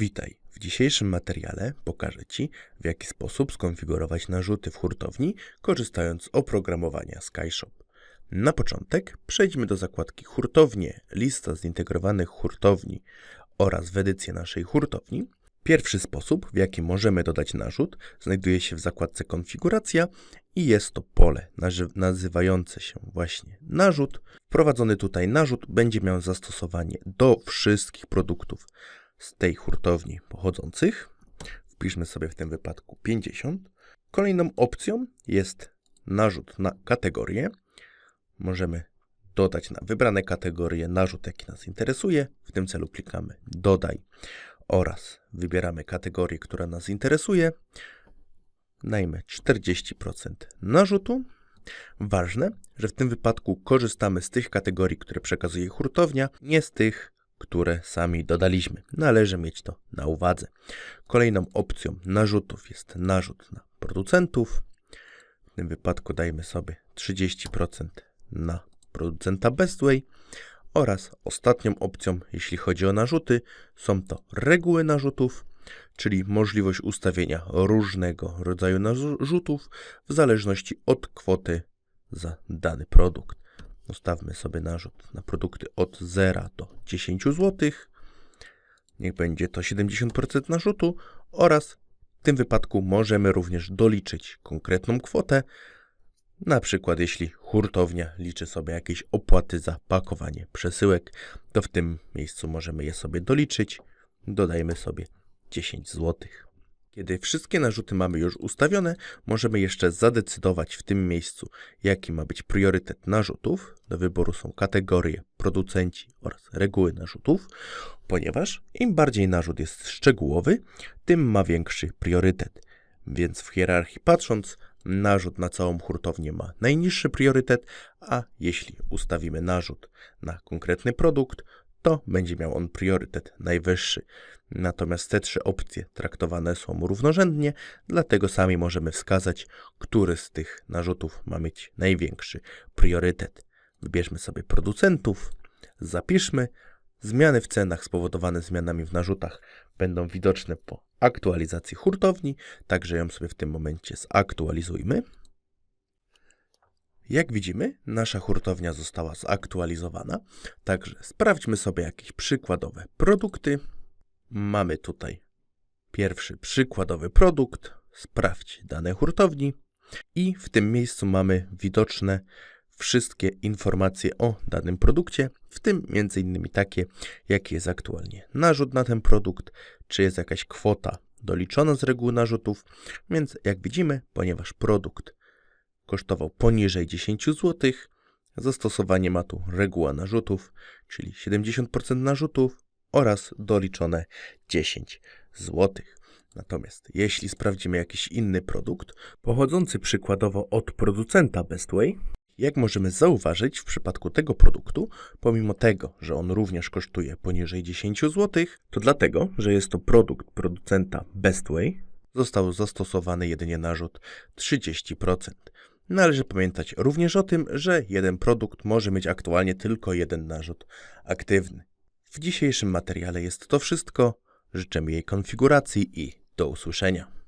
Witaj. W dzisiejszym materiale pokażę Ci, w jaki sposób skonfigurować narzuty w hurtowni, korzystając z oprogramowania SkyShop. Na początek przejdźmy do zakładki Hurtownie, lista zintegrowanych hurtowni oraz w edycję naszej hurtowni. Pierwszy sposób, w jaki możemy dodać narzut, znajduje się w zakładce Konfiguracja i jest to pole nazywające się właśnie narzut. Wprowadzony tutaj narzut będzie miał zastosowanie do wszystkich produktów z tej hurtowni pochodzących. Wpiszmy sobie w tym wypadku 50. Kolejną opcją jest narzut na kategorię. Możemy dodać na wybrane kategorie narzut, jaki nas interesuje. W tym celu klikamy dodaj oraz wybieramy kategorię, która nas interesuje. Dajmy 40% narzutu. Ważne, że w tym wypadku korzystamy z tych kategorii, które przekazuje hurtownia, nie z tych, które sami dodaliśmy. Należy mieć to na uwadze. Kolejną opcją narzutów jest narzut na producentów. W tym wypadku dajmy sobie 30% na producenta Bestway. Oraz ostatnią opcją, jeśli chodzi o narzuty, są to reguły narzutów, czyli możliwość ustawienia różnego rodzaju narzutów w zależności od kwoty za dany produkt. Ustawmy sobie narzut na produkty od 0 do 10 zł. Niech będzie to 70% narzutu oraz w tym wypadku możemy również doliczyć konkretną kwotę. Na przykład jeśli hurtownia liczy sobie jakieś opłaty za pakowanie przesyłek, to w tym miejscu możemy je sobie doliczyć. Dodajmy sobie 10 zł. Kiedy wszystkie narzuty mamy już ustawione, możemy jeszcze zadecydować w tym miejscu, jaki ma być priorytet narzutów. Do wyboru są kategorie, producenci oraz reguły narzutów, ponieważ im bardziej narzut jest szczegółowy, tym ma większy priorytet. Więc w hierarchii patrząc, narzut na całą hurtownię ma najniższy priorytet, a jeśli ustawimy narzut na konkretny produkt, to będzie miał on priorytet najwyższy. Natomiast te trzy opcje traktowane są równorzędnie, dlatego sami możemy wskazać, który z tych narzutów ma mieć największy priorytet. Wybierzmy sobie producentów, zapiszmy. Zmiany w cenach spowodowane zmianami w narzutach będą widoczne po aktualizacji hurtowni, także ją sobie w tym momencie zaktualizujmy. Jak widzimy, nasza hurtownia została zaktualizowana, także sprawdźmy sobie jakieś przykładowe produkty. Mamy tutaj pierwszy przykładowy produkt. Sprawdź dane hurtowni i w tym miejscu mamy widoczne wszystkie informacje o danym produkcie, w tym m.in. takie, jaki jest aktualnie narzut na ten produkt, czy jest jakaś kwota doliczona z reguły narzutów. Więc jak widzimy, ponieważ produkt kosztował poniżej 10 zł, zastosowanie ma tu reguła narzutów, czyli 70% narzutów oraz doliczone 10 zł. Natomiast jeśli sprawdzimy jakiś inny produkt, pochodzący przykładowo od producenta Bestway, jak możemy zauważyć w przypadku tego produktu, pomimo tego, że on również kosztuje poniżej 10 zł, to dlatego, że jest to produkt producenta Bestway, został zastosowany jedynie narzut 30%. Należy pamiętać również o tym, że jeden produkt może mieć aktualnie tylko jeden narzut aktywny. W dzisiejszym materiale jest to wszystko. Życzę jej konfiguracji i do usłyszenia.